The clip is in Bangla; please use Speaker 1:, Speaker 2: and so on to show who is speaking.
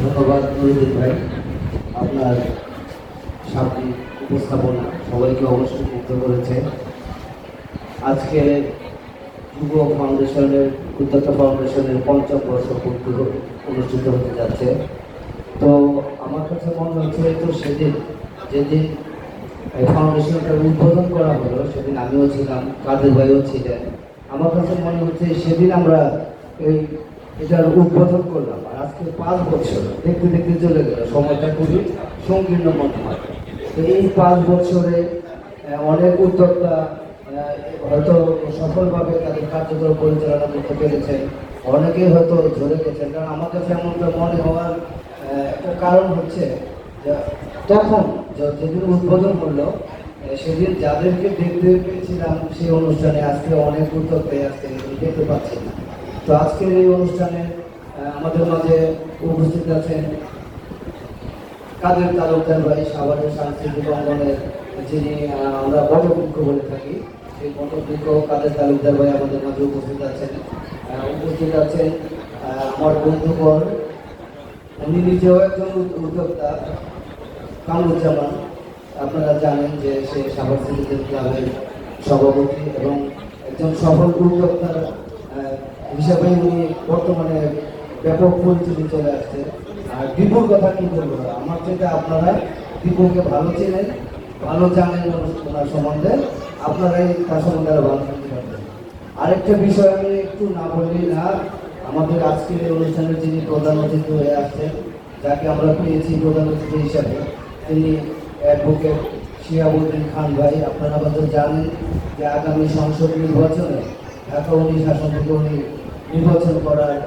Speaker 1: ধন্যবাদ নুরুদ্দিন ভাই। আপনার সাময়িক উপস্থাপনা সবাইকে অবশ্যই মুগ্ধ করেছে। আজকে যুব ফাউন্ডেশনের, উদ্যোক্তা ফাউন্ডেশনের পঞ্চম বর্ষ অনুষ্ঠিত হতে যাচ্ছে। তো আমার কাছে মনে হচ্ছে তো সেদিন, যেদিন এই ফাউন্ডেশনটা উদ্বোধন করা হলো, সেদিন আমিও ছিলাম, কাদের ভাইও ছিলেন। আমার কাছে মনে হচ্ছে সেদিন আমরা এই এটার উদ্বোধন করলাম। আর আজকে পাঁচ বছর দেখতে দেখতে চলে গেল সময়টা খুবই সংকীর্ণ মনে হয়। তো এই পাঁচ বছরে অনেক উদ্যোক্তা হয়তো সফলভাবে তাদের কার্যক্রম পরিচালনা করতে পেরেছেন। অনেকেই হয়তো ঝরে গেছেন। কারণ আমার কাছে এমনটা মনে হওয়ার একটা কারণ হচ্ছে তখন যেদিন উদ্বোধন আহ, সেদিন যাদেরকে দেখতে পেয়েছিলাম সেই অনুষ্ঠানে আজকে অনেক উদ্যোক্তাই আজকে দেখতে পাচ্ছি না। তো আজকের এই অনুষ্ঠানে আমাদের মাঝে উপস্থিত আছেন কাদের তালুকদার ভাই সাভারের সাংস্কৃতিক অঙ্গনের যিনি আমরা বটবৃক্ষ বলে থাকি, সেই বটবৃক্ষ কাদের তালুকদার ভাই আমাদের মাঝে উপস্থিত আছেন। উপস্থিত আছেন আমার বন্ধুগণ, উনি নিজেও একজন উদ্যোক্তা, কামরুজ্জামান। আপনারা জানেন যে সে সাভার ক্লাবের সভাপতি এবং একজন সফল উদ্যোক্তার আহ, হিসাবে উনি বর্তমানে ব্যাপক পরিচিতি চলে আসছে। আর দীপুর কথা কি বলব আমার থেকে আপনারা দীপুকে ভালো চেনেন ভালো জানেন ওনার সম্বন্ধে। আপনারাই তার সম্বন্ধে আরও ভালো জানতে পারবেন। আরেকটা বিষয় আমি একটু না বললেই না আমাদের আজকের এই অনুষ্ঠানের যিনি প্রধান অতিথি হয়ে আসছেন যাকে আমরা পেয়েছি প্রধান অতিথি হিসাবে তিনি অ্যাডভোকেট শিয়াবুদ্দিন খান ভাই। আপনারা হয়তো জানেন যে আগামী সংসদ নির্বাচনে ঢাকা উনিশ আসন থেকে উনি নির্বাচন করার